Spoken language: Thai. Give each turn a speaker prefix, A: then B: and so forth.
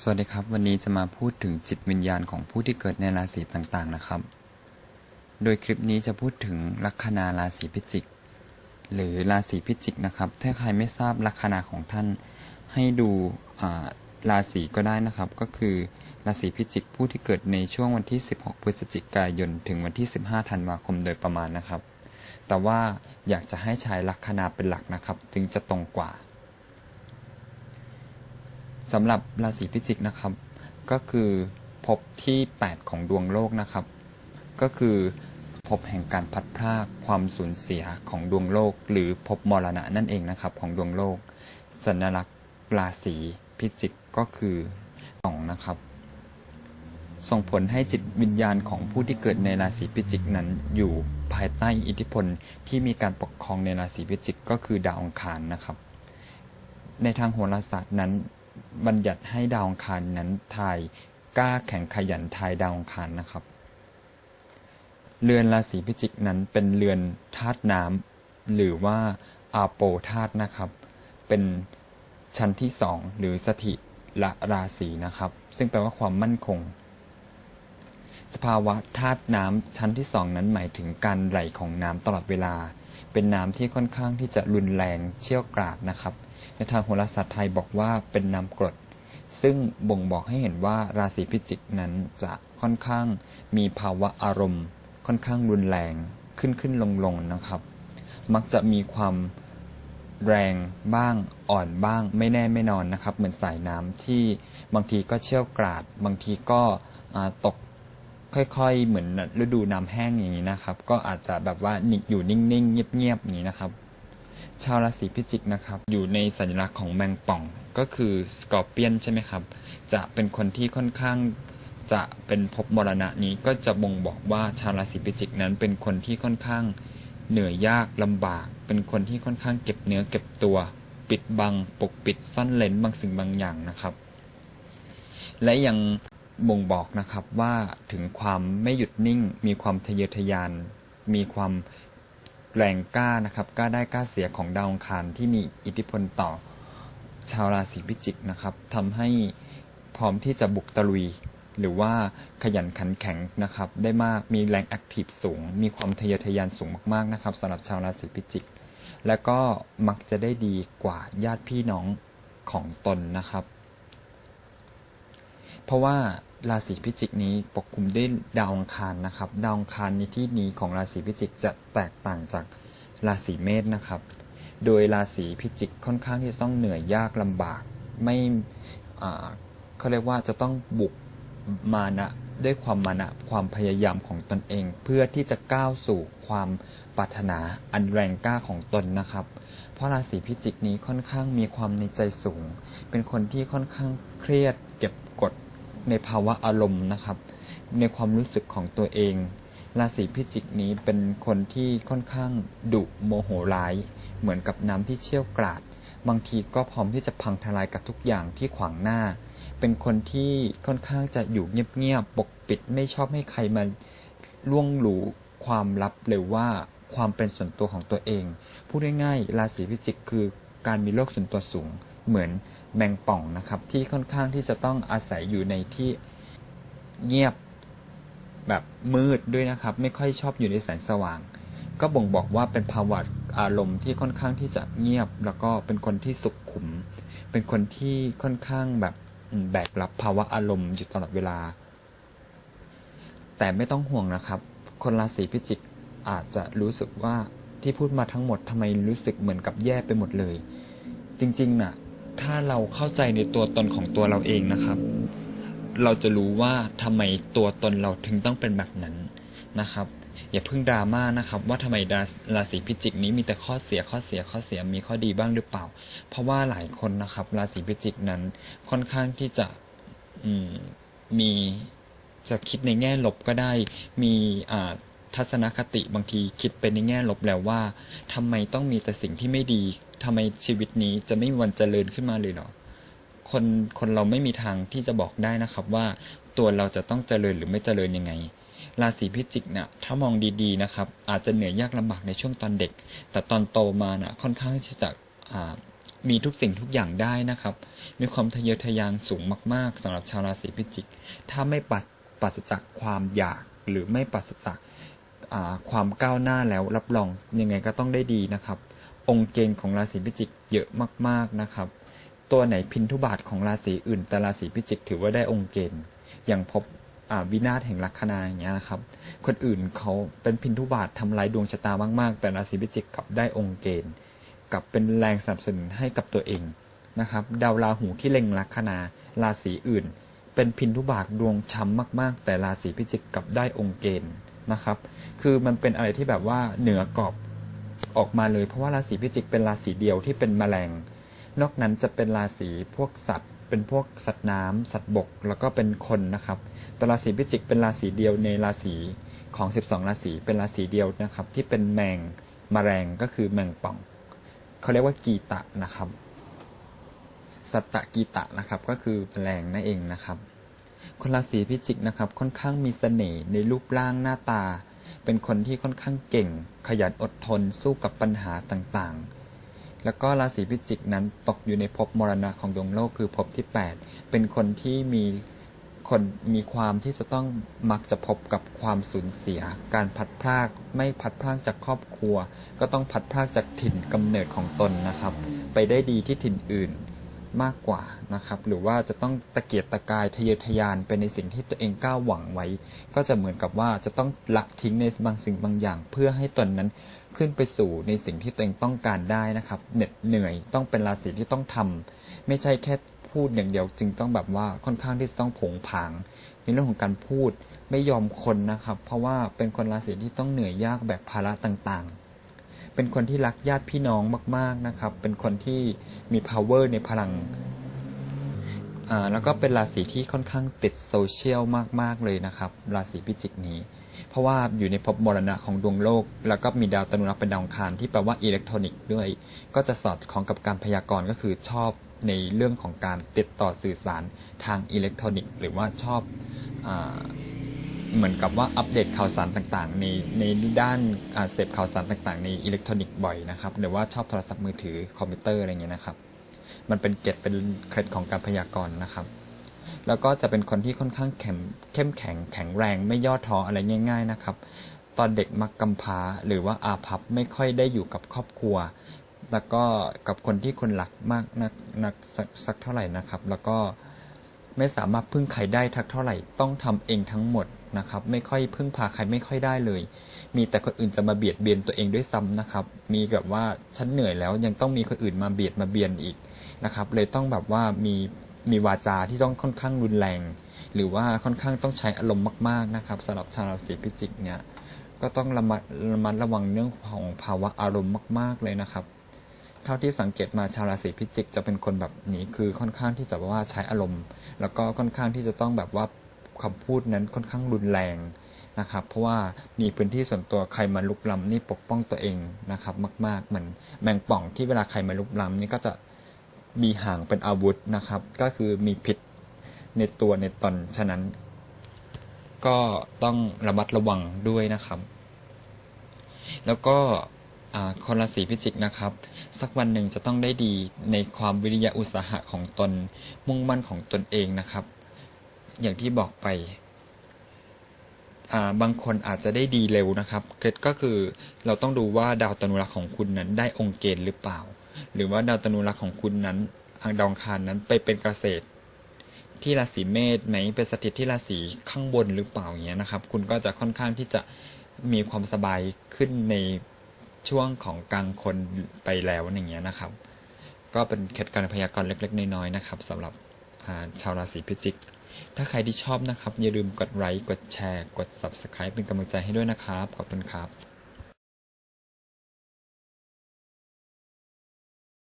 A: สวัสดีครับ วันนี้จะมาพูดถึงจิตวิญญาณของผู้ที่เกิดในราศีต่างๆนะครับ โดยคลิปนี้จะพูดถึงลัคนาราศีพิจิก หรือราศีพิจิกนะครับ ถ้าใครไม่ทราบลัคนาของท่าน ให้ดูราศีก็ได้นะครับ ก็คือราศีพิจิกผู้ที่เกิดในช่วงวันที่ 16 พฤศจิกายน ถึงวันที่ 15 ธันวาคมโดยประมาณนะครับ แต่ว่าอยากจะให้ใช้ลัคนาเป็นหลักนะครับ จึงจะตรงกว่า สำหรับราศีพิจิกนะครับ ก็คือพบที่ 8 ของดวงโลกนะครับ ก็คือพบแห่งการพัดพรากความสูญเสียของดวงโลก หรือพบมรณะนั่นเองนะครับ ของดวงโลก สัญลักษณ์ราศีพิจิกก็คือสองนะครับ ส่งผลให้จิตวิญญาณของผู้ที่เกิดในราศีพิจิกนั้นอยู่ภายใต้อิทธิพลที่มีการปกครองในราศีพิจิกก็คือดาวอังคารนะครับ ในทางโหราศาสตร์นั้น บัญญัติให้ดาวอังคารนั้นทายกล้าแข่งขยันทายดาวอังคารนะครับ เรือนราศีพิจิกนั้นเป็นเรือนธาตุน้ำหรือว่าอาโปธาตุนะครับ เป็นชั้นที่สองหรือสถิละราศีนะครับ ซึ่งแปลว่าความมั่นคง สภาวะธาตุน้ำชั้นที่สองนั้นหมายถึงการไหลของน้ำตลอดเวลา เป็นน้ำที่ค่อนข้างที่จะรุนแรงเชี่ยวกราดนะครับ ในทางโหราศาสตร์ไทยบอกว่าเป็นน้ำกรด ซึ่งบ่งบอกให้เห็นว่าราศีพิจิกนั้นจะค่อนข้างมีภาวะอารมณ์ ค่อนข้างรุนแรงขึ้นขึ้นลงลงนะครับ มักจะมีความแรงบ้างอ่อนบ้าง ไม่แน่ไม่นอนนะครับ เหมือนสายน้ำที่บางทีก็เชี่ยวกราด บางทีก็ตกค่อยๆ เหมือนฤดูน้ำแห้งอย่างนี้นะครับ ก็อาจจะแบบว่าอยู่นิ่งๆ เงียบๆอย่างนี้นะครับ ชาวราศีพิจิกนะครับ อยู่ในสัญลักษณ์ของแมงป่องก็คือสกอร์เปียนใช่ไหมครับ จะเป็นคนที่ค่อนข้างจะเป็นภพมรณะนี้ก็จะบ่งบอกว่าชาวราศีพิจิกนั้นเป็นคนที่ค่อนข้างเหนื่อยยากลำบาก เป็นคนที่ค่อนข้างเก็บเนื้อเก็บตัว ปิดบังปกปิดซ่อนเลนบางสิ่งบางอย่างนะครับ และยังบ่งบอกนะครับว่าถึงความไม่หยุดนิ่ง มีความทะเยอทะยาน มีความ แรงกล้านะครับกล้าได้กล้าเสียของดาวองคารที่มีอิทธิพลต่อชาวราศีพิจิกนะครับทำให้พร้อมที่จะบุกตะลุย หรือว่าขยันขันแข็งนะครับ ได้มากมีแรงแอคทีฟสูง มีความทะเยอทะยานสูงมากๆนะครับสำหรับชาวราศีพิจิก และก็มักจะได้ดีกว่าญาติพี่น้องของตนนะครับ เพราะว่าราศีพิจิกนี้ปกคลุมด้วยดาวอังคารนะครับ ดาวอังคารในที่นี้ของราศีพิจิกจะแตกต่างจากราศีเมษนะครับ โดยราศีพิจิกค่อนข้างที่จะต้องเหนื่อยยากลำบาก ไม่เขาเรียกว่าจะต้องบุกมานะด้วยความมานะความพยายามของตนเอง เพื่อที่จะก้าวสู่ความปรารถนาอันแรงกล้าของตนนะครับ เพราะราศีพิจิกนี้ค่อนข้างมีความในใจสูง เป็นคนที่ค่อนข้างเครียดเก็บ ในภาวะอารมณ์นะครับ ในความรู้สึกของตัวเอง ราศีพิจิกนี้เป็นคนที่ค่อนข้างดุโมโหร้าย เหมือนกับน้ำที่เชี่ยวกราด บางทีก็พร้อมที่จะพังทลายกับทุกอย่างที่ขวางหน้า เป็นคนที่ค่อนข้างจะอยู่เงียบๆปกปิดไม่ชอบให้ใครมาล่วงหลูความลับหรือว่าความเป็นส่วนตัวของตัวเอง พูดง่ายๆราศีพิจิกคือการมีโลกส่วนตัวสูง เหมือน แมงป่องนะครับ ที่ค่อนข้างที่จะต้องอาศัยอยู่ในที่เงียบแบบมืดด้วยนะครับ ไม่ค่อยชอบอยู่ในแสงสว่าง ก็บ่งบอกว่าเป็นภาวะอารมณ์ที่ค่อนข้างที่จะเงียบ แล้วก็เป็นคนที่สุขขุม เป็นคนที่ค่อนข้างแบบแบกรับภาวะอารมณ์อยู่ตลอดเวลา แต่ไม่ต้องห่วงนะครับ คนราศีพิจิกอาจจะรู้สึกว่าที่พูดมาทั้งหมดทำไมรู้สึกเหมือนกับแย่ไปหมดเลย จริงๆนะ่ะ ถ้าเราเข้าใจในตัวตนของตัวเราเองนะครับ เราจะรู้ว่าทำไมตัวตนเราถึงต้องเป็นแบบนั้นนะครับ อย่าเพิ่งดราม่านะครับ ว่าทำไมราศีพิจิกนี้มีแต่ข้อเสียข้อเสียข้อเสียมีข้อดีบ้างหรือเปล่า เพราะว่าหลายคนนะครับ ราศีพิจิกนั้นค่อนข้างที่จะมีจะคิดในแง่ลบก็ได้ มีอ่า ทัศนคติบางทีคิดไปในแง่ลบแล้วว่าทำไมต้องมีแต่สิ่งที่ไม่ดีทำไมชีวิตนี้จะไม่มีวันเจริญขึ้นมาเลยเหรอคนคนเราไม่มีทางที่จะบอกได้นะครับว่าตัวเราจะต้องเจริญหรือไม่เจริญยังไง ราศีพิจิกเนะ่ยถ้ามองดีๆนะครับ อาจจะเหนื่อยยากลำบากในช่วงตอนเด็ก แต่ตอนโตมานะ่ะค่อนข้างที่จะมีทุกสิ่งทุกอย่างได้นะครับ มีความทะเยอทะยานสูงมาก ๆสำหรับชาวราศีพิจิก ถ้าไม่ปัสปราศจากความอยากหรือไม่ปราศจาก ความก้าวหน้าแล้วรับรองยังไงก็ต้องได้ดีนะครับ องค์เกณฑ์ของราศีพิจิกเยอะมากๆนะครับ ตัวไหนพินทุบาทของราศีอื่น แต่ราศีพิจิกถือว่าได้องค์เกณฑ์ อย่างพบวินาศแห่งลัคนาอย่างเงี้ยนะครับ คนอื่นเขาเป็นพินทุบาททำลายดวงชะตามากๆ แต่ราศีพิจิกกลับได้องค์เกณฑ์กลับเป็นแรงสนับสนุนให้กับตัวเองนะครับดาวราหูที่เล็งลัคนาราศีอื่น เป็นพินทุบาทดวงช้ำมาก ๆ แต่ราศีพิจิกกลับได้องค์เกณฑ์ นะครับ คือมันเป็นอะไรที่แบบว่าเหนือกรอบออกมาเลย เพราะว่าราศีพิจิกเป็นราศีเดียวที่เป็นแมลง นอกนั้นจะเป็นราศีพวกสัตว์ เป็นพวกสัตว์น้ำสัตว์บก แล้วก็เป็นคนนะครับ แต่ราศีพิจิกเป็นราศีเดียวในราศีของ 12 ราศีเป็นราศีเดียวนะครับ ที่เป็นแมงแมลงก็คือแมงป่องเขาเรียกว่ากีตะนะครับ สัตตะกีตะนะครับก็คือแมลงนั่นเองนะครับ คนราศีพิจิกนะครับ ค่อนข้างมีเสน่ห์ในรูปร่างหน้าตา เป็นคนที่ค่อนข้างเก่ง ขยันอดทนสู้กับปัญหาต่างๆ แล้วก็ราศีพิจิกนั้นตกอยู่ในภพมรณะของดวงโลกคือภพที่ 8 เป็นคนที่มีคนมีความที่จะต้องมักจะพบกับความสูญเสีย การพัดพรากไม่พัดพรากจากครอบครัว ก็ต้องพัดพรากจากถิ่นกำเนิดของตนนะครับ ไปได้ดีที่ถิ่นอื่น มากกว่านะครับ หรือว่าจะต้องตะเกียกตะกายทะเยอทะยานไปในสิ่งที่ตัวเองก้าวหวังไว้ ก็จะเหมือนกับว่าจะต้องละทิ้งในบางสิ่งบางอย่าง เพื่อให้ตนนั้นขึ้นไปสู่ในสิ่งที่ตัวเองต้องการได้นะครับเหน็ดเหนื่อยต้องเป็นราศีที่ต้องทำไม่ใช่แค่พูดอย่างเดียว จึงต้องแบบว่าค่อนข้างที่จะต้องผงผาง ในเรื่องของการพูดไม่ยอมคนนะครับ เพราะว่าเป็นคนราศีที่ต้องเหนื่อยยากแบกภาระต่างๆ เป็นคนที่รักญาติพี่น้องมาก ๆนะครับ เป็นคนที่มี power ในพลังแล้วก็เป็นราศีที่ค่อนข้างติดโซเชียลมาก ๆ เลยนะครับ ราศีพิจิกนี้ เพราะว่าอยู่ในภพมรณะของดวงโลก แล้วก็มีดาวตนุรักษ์เป็นดาวคารที่แปลว่าอิเล็กทรอนิกส์ด้วย ก็จะสอดคล้องกับการพยากรณ์ก็คือชอบในเรื่องของการติดต่อสื่อสารทางอิเล็กทรอนิกส์ หรือว่าชอบอ เหมือนกับว่าอัปเดตข่าวสารต่างๆ ในในด้านเสพข่าวสารต่างๆ ในอิเล็กทรอนิกส์บ่อยนะครับหรือว่าชอบโทรศัพท์มือถือคอมพิวเตอร์อะไรเงี้ยนะครับ มันเป็นเกร็ดเป็นเคล็ดของการพยากรณ์นะครับ แล้วก็จะเป็นคนที่ค่อนข้างแข็งเข้มแข็งแข็งแรงไม่ย่อท้ออะไรง่าย ๆนะครับ ตอนเด็กมักกำพร้าหรือว่าอาภัพไม่ค่อยได้อยู่กับครอบครัว แล้วก็กับคนที่คนรักมากนักนักสักสักเท่าไหร่นะครับ แล้วก็ไม่สามารถพึ่งใครได้ทักเท่าไหร่ต้องทำเองทั้งหมด นะครับ ไม่ค่อยพึ่งพาใครไม่ค่อยได้เลย มีแต่คนอื่นจะมาเบียดเบียนตัวเองด้วยซ้ำนะครับ มีแบบว่าฉันเหนื่อยแล้วยังต้องมีคนอื่นมาเบียดมาเบียนอีกนะครับ เลยต้องแบบว่ามีมีวาจาที่ต้องค่อนข้างรุนแรง หรือว่าค่อนข้างต้องใช้อารมณ์มากๆนะครับสำหรับชาวราศีพิจิกเนี่ยก็ต้องระมัดระมัดระวังเรื่องของภาวะอารมณ์มาก ๆเลยนะครับ เท่าที่สังเกตมาชาวราศีพิจิกจะเป็นคนแบบนี้คือค่อนข้างที่จะว่าใช้อารมณ์ แล้วก็ค่อนข้างที่จะต้องแบบว่า คำพูดนั้นค่อนข้างรุนแรงนะครับ เพราะว่ามีพื้นที่ส่วนตัวใครมาลุกล้ำนี่ปกป้องตัวเองนะครับ มากๆเหมือนแมงป่องที่เวลาใครมาลุกล้ำนี่ก็จะมีหางเป็นอาวุธนะครับ ก็คือมีพิษในตัวในตนฉะนั้น ก็ต้องระมัดระวังด้วยนะครับ แล้วก็คนราศีพิจิกนะครับ สักวันหนึ่งจะต้องได้ดีในความวิริยะอุตสาหะของตนมุ่งมั่นของตนเองนะครับ อย่างที่บอกไปบางคนอาจจะได้ดีเร็วนะครับเคล็ดก็คือเราต้องดูว่าดาวตนุรักษ์ของคุณนั้นได้องค์เกณฑ์หรือเปล่า หรือว่าดาวตนุรักษ์ของคุณนั้นอังดองคารนั้นไปเป็นเกษตร ที่ราศีเมษไหมเป็นสถิตที่ราศีข้างบนหรือเปล่าอย่างเงี้ยนะครับ คุณก็จะค่อนข้างที่จะมีความสบายขึ้นในช่วงของกลางคนไปแล้วอย่างเงี้ยนะครับ ก็เป็นเคล็ดการพยากรณ์เล็กๆน้อยๆนะครับสำหรับชาวราศีพิจิก ถ้าใครที่ชอบนะครับ อย่าลืมกดไลค์กดแชร์ กด Subscribe เป็นกำลังใจให้ด้วยนะครับ ขอบคุณครับ